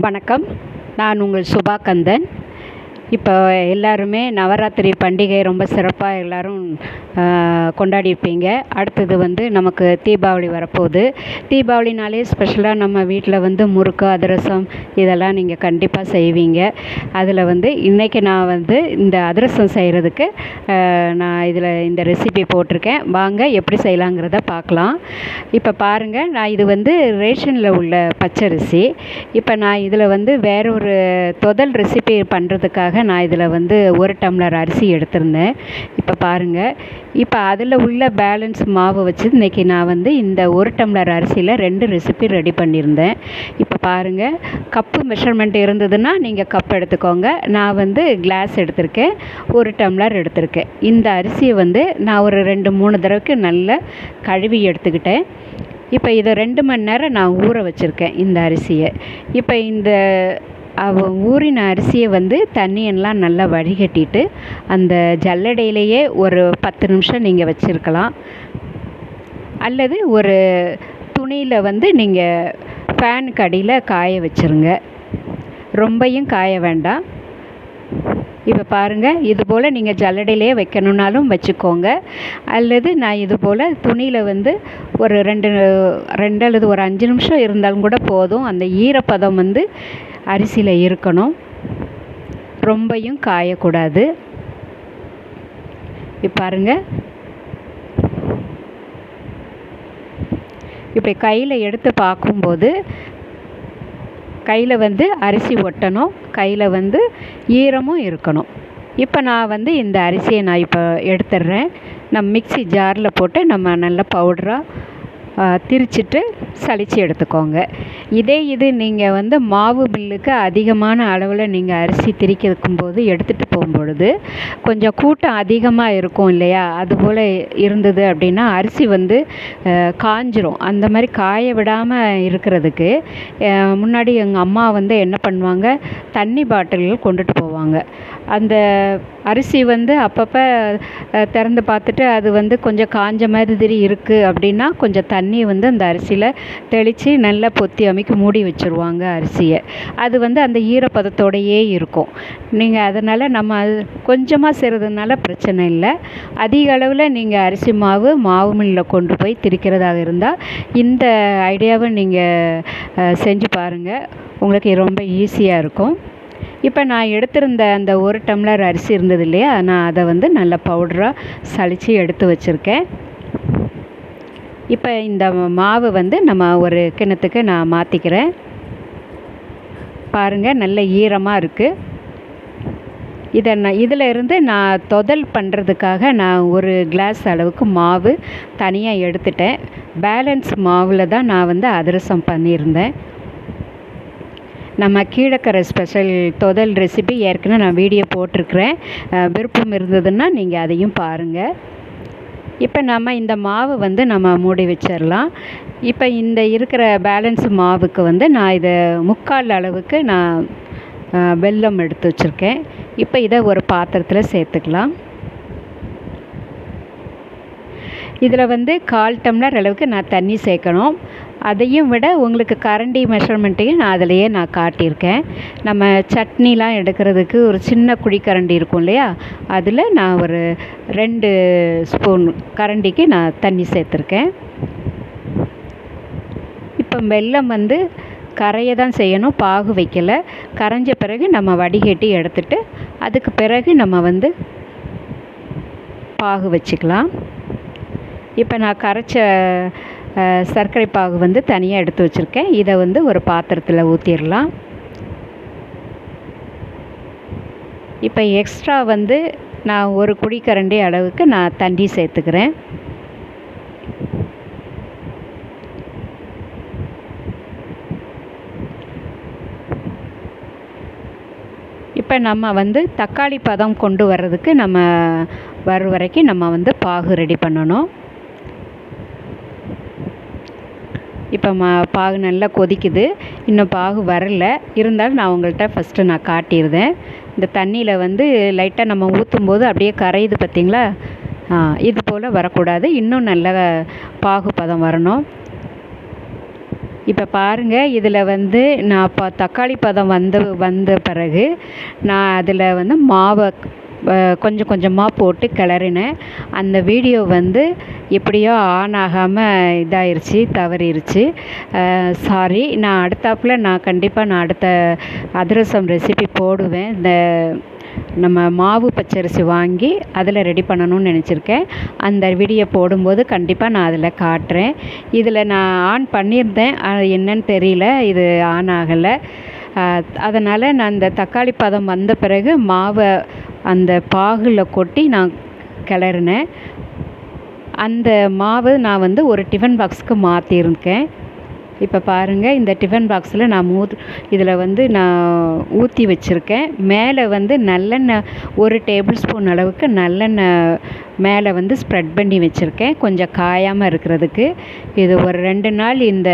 வணக்கம். நான் உங்கள் சுபா கந்தன். இப்போ எல்லாருமே நவராத்திரி பண்டிகை ரொம்ப சிறப்பாக எல்லோரும் கொண்டாடியிருப்பீங்க. அடுத்தது வந்து நமக்கு தீபாவளி வரப்போகுது. தீபாவளினாலே ஸ்பெஷலாக நம்ம வீட்டில் வந்து முறுக்கு அதிரசம் இதெல்லாம் நீங்கள் கண்டிப்பாக செய்வீங்க. அதில் வந்து இன்றைக்கி நான் வந்து இந்த அதிரசம் செய்கிறதுக்கு நான் இதில் இந்த ரெசிபி போட்டிருக்கேன். வாங்க எப்படி செய்யலாங்கிறத பார்க்கலாம். இப்போ பாருங்கள் நான் இது வந்து ரேஷனில் உள்ள பச்சரிசி. இப்போ நான் இதில் வந்து வேற ஒரு தொதல் ரெசிபி பண்ணுறதுக்காக நான் இதில் வந்து ஒரு டம்ளர் அரிசி எடுத்திருந்தேன். இப்போ பாருங்கள் இப்போ அதில் உள்ள பேலன்ஸ் மாவு வச்சு இன்றைக்கி நான் வந்து இந்த ஒரு டம்ளர் அரிசியில் ரெண்டு ரெசிபி ரெடி பண்ணியிருந்தேன். இப்போ பாருங்கள் கப்பு மெஷர்மெண்ட் இருந்ததுன்னா நீங்கள் கப் எடுத்துக்கோங்க. நான் வந்து கிளாஸ் எடுத்திருக்கேன் ஒரு டம்ளர் எடுத்திருக்கேன். இந்த அரிசியை வந்து நான் ஒரு ரெண்டு மூணு தடவைக்கு நல்லா கழுவி எடுத்துக்கிட்டேன். இப்போ இதை ரெண்டு மணி நேரம் நான் ஊற வச்சுருக்கேன் இந்த அரிசியை. இப்போ இந்த ஊறின அரிசியை வந்து தண்ணியெல்லாம் நல்லா வடிகட்டிட்டு அந்த ஜல்லடையிலேயே ஒரு பத்து நிமிஷம் நீங்கள் வச்சுருக்கலாம். அல்லது ஒரு துணியில் வந்து நீங்கள் ஃபேனுக்கு அடியில் காய வச்சுருங்க. ரொம்பையும் காய வேண்டாம். இப்போ பாருங்கள் இது போல் நீங்கள் ஜல்லடையிலே வைக்கணுன்னாலும் வச்சுக்கோங்க. அல்லது நான் இது போல் துணியில் வந்து ஒரு ரெண்டு ரெண்டு அல்லது ஒரு அஞ்சு நிமிஷம் இருந்தாலும் கூட போதும். அந்த ஈரப்பதம் வந்து அரிசியில் இருக்கணும். ரொம்பையும் காயக்கூடாது. இப்போ பாருங்கள் இப்படி கையில் எடுத்து பார்க்கும்போது கையில் வந்து அரிசி ஒட்டணும். கையில் வந்து ஈரமும் இருக்கணும். இப்போ நான் வந்து இந்த அரிசியை நான் இப்போ எடுத்துடுறேன் நம்ம மிக்சி ஜாரில் போட்டு நம்ம நல்லா பவுடராக திரிச்சிட்டு சலித்து எடுத்துக்கோங்க. இதே இது நீங்கள் வந்து மாவு மில்லுக்கு அதிகமான அளவில் நீங்கள் அரிசி திரிக்கும் போது எடுத்துகிட்டு போகும்பொழுது கொஞ்சம் கூட்டம் அதிகமாக இருக்கும் இல்லையா? அதுபோல் இருந்தது அப்படின்னா அரிசி வந்து காஞ்சிரும். அந்த மாதிரி காய விடாமல் இருக்கிறதுக்கு முன்னாடி எங்கள் அம்மா வந்து என்ன பண்ணுவாங்க? தண்ணி பாட்டில்கள் கொண்டுட்டு போவாங்க. அந்த அரிசி வந்து அப்பப்போ திறந்து பார்த்துட்டு அது வந்து கொஞ்சம் காஞ்ச மாதிரி இருக்குது அப்படின்னா கொஞ்சம் தண்ணி வந்து அந்த அரிசியில் தெளித்து நல்லா பொத்தி அமைக்கி மூடி வச்சுருவாங்க அரிசியை. அது வந்து அந்த ஈரப்பதத்தோடையே இருக்கும். நீங்கள் அதனால் நம்ம அது கொஞ்சமாக செய்கிறதுனால பிரச்சனை இல்லை. அதிக அளவில் நீங்கள் அரிசி மாவு மாவு மில்லில் கொண்டு போய் திரிக்கிறதாக இருந்தால் இந்த ஐடியாவை நீங்கள் செஞ்சு பாருங்கள் உங்களுக்கு ரொம்ப ஈஸியாக இருக்கும். இப்போ நான் எடுத்திருந்த அந்த ஒரு டம்ளர் அரிசி இருந்தது இல்லையா நான் அதை வந்து நல்ல பவுடராக சலித்து எடுத்து வச்சுருக்கேன். இப்போ இந்த மாவு வந்து நம்ம ஒரு கிணத்துக்கு நான் மாற்றிக்கிறேன் பாருங்கள் நல்ல ஈரமாக இருக்குது இதை நான் இதில் இருந்து நான் தொதல் பண்ணுறதுக்காக நான் ஒரு கிளாஸ் அளவுக்கு மாவு தனியாக எடுத்துட்டேன். பேலன்ஸ் மாவில் தான் நான் வந்து அதிரசம் பண்ணியிருந்தேன். நம்ம கீழக்கரை ஸ்பெஷல் தொதல் ரெசிபி ஏற்கனவே நான் வீடியோ போட்டிருக்கிறேன். விருப்பம் இருந்ததுன்னா நீங்கள் அதையும் பாருங்கள் இப்போ நம்ம இந்த மாவு வந்து நம்ம மூடி வச்சிடலாம். இப்போ இந்த இருக்கிற பேலன்ஸ் மாவுக்கு வந்து நான் இதை முக்கால் அளவுக்கு நான் வெல்லம் எடுத்து வச்சுருக்கேன். இப்போ இதை ஒரு பாத்திரத்தில் சேர்த்துக்கலாம். இதில் வந்து கால் டம்ளர் அளவுக்கு நான் தண்ணி சேர்க்கணும். அதையும் விட உங்களுக்கு கரண்டி மெஷர்மெண்ட்டையும் நான் அதிலையே நான் காட்டியிருக்கேன். நம்ம சட்னிலாம் எடுக்கிறதுக்கு ஒரு சின்ன குழிக்கரண்டி இருக்கும் இல்லையா? அதில் நான் ஒரு ரெண்டு ஸ்பூன் கரண்டிக்கு நான் தண்ணி சேர்த்துருக்கேன். இப்போ வெல்லம் வந்து கரைய தான் செய்யணும் பாகு வைக்கலை. கரைஞ்ச பிறகு நம்ம வடிகட்டி எடுத்துட்டு அதுக்கு பிறகு நம்ம வந்து பாகு வச்சுக்கலாம். இப்போ நான் கரைச்ச சர்க்கரை பாகு வந்து தனியாக எடுத்து வச்சுருக்கேன். இதை வந்து ஒரு பாத்திரத்தில் ஊற்றிடலாம் இப்போ எக்ஸ்ட்ரா வந்து நான் ஒரு குழிக்கரண்டி அளவுக்கு நான் தண்ணி சேர்த்துக்கிறேன். இப்போ நம்ம வந்து தக்காளி பதம் கொண்டு வர்றதுக்கு நம்ம வர வரைக்கும் நம்ம வந்து பாகு ரெடி பண்ணணும். இப்போ மா பாகு நல்லா கொதிக்குது. இன்னும் பாகு வரல. இருந்தாலும் நான் உங்கள்கிட்ட ஃபஸ்ட்டு நான் காட்டியிருந்தேன். இந்த தண்ணியில் வந்து லைட்டாக நம்ம ஊற்றும் போது அப்படியே கரையுது பார்த்திங்களா இது போல் வரக்கூடாது. இன்னும் நல்ல பாகு பதம் வரணும். இப்போ பாருங்கள் இதில் வந்து நான் இப்போ தக்காளி பதம் வந்த வந்த பிறகு நான் அதில் வந்து மாவை கொஞ்சம் கொஞ்சமாக போட்டு கிளறினேன். அந்த வீடியோ வந்து எப்படியோ ஆன் ஆகாமல் இதாயிருச்சு தவறிடுச்சு சாரி நான் அடுத்தாப்பில் நான் கண்டிப்பாக நான் அடுத்த அதிரசம் ரெசிபி போடுவேன். இந்த நம்ம மாவு பச்சரிசி வாங்கி அதில் ரெடி பண்ணணும்னு நினச்சிருக்கேன். அந்த வீடியோ போடும்போது கண்டிப்பாக நான் அதில் காட்டுறேன். இதில் நான் ஆன் பண்ணியிருந்தேன். என்னன்னு தெரியல. இது ஆன் ஆகலை. அதனால் நான் இந்த தக்காளி பதம் வந்த பிறகு மாவை அந்த பாகில் கொட்டி நான் கிளறினேன். அந்த மாவு நான் வந்து ஒரு டிஃபன் பாக்ஸுக்கு மாற்றிருக்கேன் இப்போ பாருங்கள் இந்த டிஃபன் பாக்ஸில் நான் மூ இதில் வந்து நான் ஊற்றி வச்சுருக்கேன். மேலே வந்து நல்லெண்ணெய் ஒரு டேபிள் ஸ்பூன் அளவுக்கு நல்லெண்ணெய் மேலே வந்து ஸ்ப்ரெட் பண்ணி வச்சுருக்கேன். கொஞ்சம் காயாமல் இருக்கிறதுக்கு. இது ஒரு ரெண்டு நாள் இந்த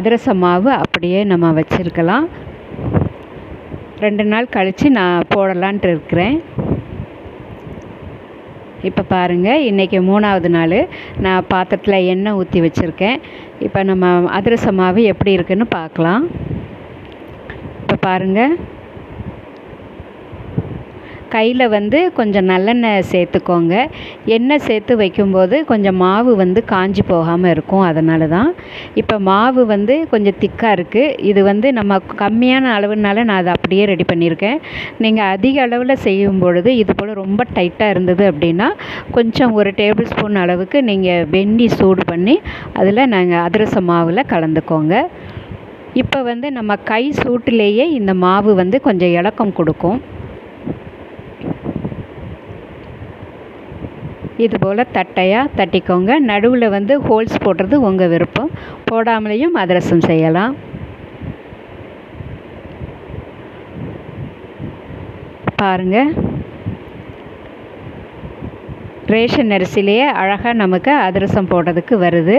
அதிரச மாவு அப்படியே நம்ம வச்சுருக்கலாம். ரெண்டு நாள் கழித்து நான் போடலான்ட்டு இருக்கிறேன். இப்போ பாருங்கள் இன்றைக்கி மூணாவது நாள். நான் பாத்திரத்தில் எண்ணெய் ஊற்றி வச்சுருக்கேன். இப்போ நம்ம அதிரச மாவு எப்படி இருக்குன்னு பார்க்கலாம் இப்போ பாருங்கள் கையில் வந்து கொஞ்சம் நல்லெண்ணெய் சேர்த்துக்கோங்க. எண்ணெய் சேர்த்து வைக்கும்போது கொஞ்சம் மாவு வந்து காஞ்சி போகாமல் இருக்கும். அதனால தான் இப்போ மாவு வந்து கொஞ்சம் திக்காக இருக்குது இது வந்து நம்ம கம்மியான அளவுனால நான் அதை அப்படியே ரெடி பண்ணியிருக்கேன். நீங்கள் அதிக அளவில் செய்யும் பொழுது இது போல் ரொம்ப டைட்டாக இருந்தது அப்படின்னா கொஞ்சம் ஒரு டேபிள் ஸ்பூன் அளவுக்கு நீங்கள் வெந்நீர் சூடு பண்ணி அதில் நாங்கள் அதிரச மாவில் கலந்துக்கோங்க. இப்போ வந்து நம்ம கை சூட்டிலேயே இந்த மாவு வந்து கொஞ்சம் இலக்கம் கொடுக்கும். இது போல் தட்டையாக தட்டிக்கோங்க. நடுவில் வந்து ஹோல்ஸ் போடுறது உங்கள் விருப்பம். போடாமலேயும் அதிரசம் செய்யலாம். பாருங்கள் ரேஷன் அரிசிலேயே அழகாக நமக்கு அதிரசம் போடுறதுக்கு வருது.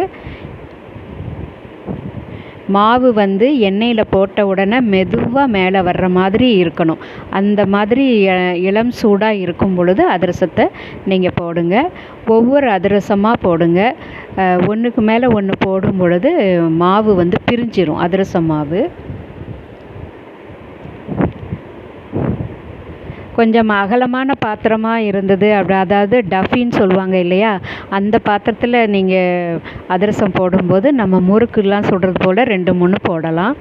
மாவு வந்து எண்ணெயில் போட்ட உடனே மெதுவாக மேலே வர்ற மாதிரி இருக்கணும். அந்த மாதிரி இளம் சூடாக இருக்கும் பொழுது அதிரசத்தை நீங்கள் போடுங்க. ஒவ்வொரு அதிரசமாக போடுங்க. ஒன்றுக்கு மேலே ஒன்று போடும் பொழுது மாவு வந்து பிரிஞ்சிரும் அதிரசம் மாவு. கொஞ்சம் அகலமான பாத்திரமாக இருந்தது அப்படி அதாவது டஃபின்னு சொல்லுவாங்க இல்லையா? அந்த பாத்திரத்தில் நீங்கள் அதிரசம் போடும்போது நம்ம முறுக்குலாம் சுடுறது போல் ரெண்டு மூணு போடலாம்.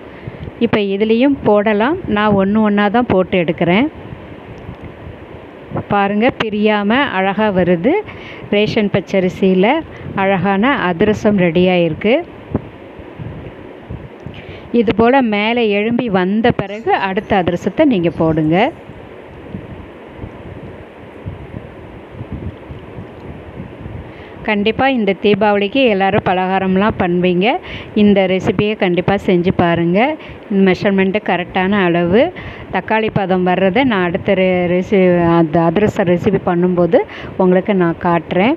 இப்போ இதுலேயும் போடலாம். நான் ஒன்று ஒன்றா தான் போட்டு எடுக்கிறேன். பாருங்கள் பிரியாமல் அழகாக வருது. ரேஷன் பச்சரிசியில் அழகான அதிரசம் ரெடியாக இருக்குது இதுபோல் மேலே எழும்பி வந்த பிறகு அடுத்த அதிரசத்தை நீங்கள் போடுங்க. கண்டிப்பாக இந்த தீபாவளிக்கு எல்லோரும் பலகாரம்லாம் பண்ணுவீங்க. இந்த ரெசிபியை கண்டிப்பாக செஞ்சு பாருங்கள் மெஷர்மெண்ட்டு கரெக்டான அளவு. தக்காளி பதம் வர்றதை நான் அடுத்த ரெசி அந்த அதிரச ரெசிபி பண்ணும்போது உங்களுக்கு நான் காட்டுறேன்.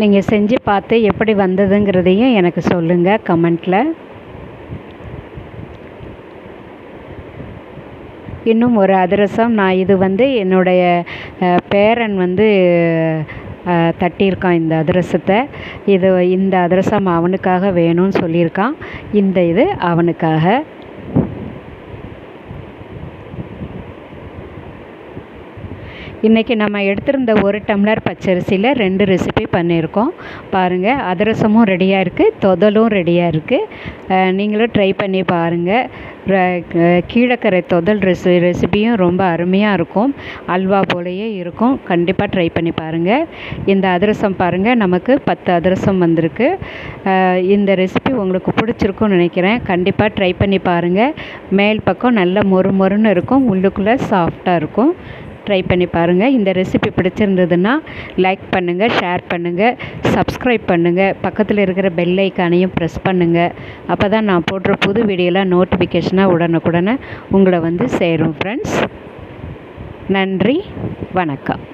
நீங்கள் செஞ்சு பார்த்து எப்படி வந்ததுங்கிறதையும் எனக்கு சொல்லுங்கள் கமெண்ட்டில் இன்னும் ஒரு அதிரசம். நான் இது வந்து என்னுடைய பேரன் வந்து தட்டியிருக்கான் இந்த அதிரசத்தை. இது இந்த அதிரசம் அவனுக்காக வேணும்னு சொல்லியிருக்கான். இந்த இது அவனுக்காக. இன்றைக்கி நம்ம எடுத்திருந்த ஒரு டம்ளர் பச்சரிசியில் ரெண்டு ரெசிபி பண்ணியிருக்கோம். பாருங்கள் அதிரசமும் ரெடியாக இருக்குது தொதலும் ரெடியாக இருக்குது நீங்களும் ட்ரை பண்ணி பாருங்கள் கீழக்கரை தொதல் ரெசி ரெசிபியும் ரொம்ப அருமையாக இருக்கும். அல்வா போலேயே இருக்கும். கண்டிப்பாக ட்ரை பண்ணி பாருங்கள் இந்த அதிரசம் பாருங்கள் நமக்கு பத்து அதிரசம் வந்திருக்கு. இந்த ரெசிபி உங்களுக்கு பிடிச்சிருக்கும்னு நினைக்கிறேன். கண்டிப்பாக ட்ரை பண்ணி பாருங்கள் மேல் பக்கம் நல்ல மொறு மொறுன்னு இருக்கும். உள்ளுக்குள்ளே சாஃப்டாக இருக்கும். ட்ரை பண்ணி பாருங்கள் இந்த ரெசிபி பிடிச்சிருந்ததுன்னா லைக் பண்ணுங்கள் ஷேர் பண்ணுங்கள் சப்ஸ்கிரைப் பண்ணுங்கள் பக்கத்தில் இருக்கிற பெல் ஐக்கானையும் ப்ரெஸ் பண்ணுங்கள் அப்போ தான் நான் போடுற புது வீடியோலாம் நோட்டிஃபிகேஷனாக உடனுக்குடனே உங்களை வந்து சேரும் ஃப்ரெண்ட்ஸ் நன்றி வணக்கம்.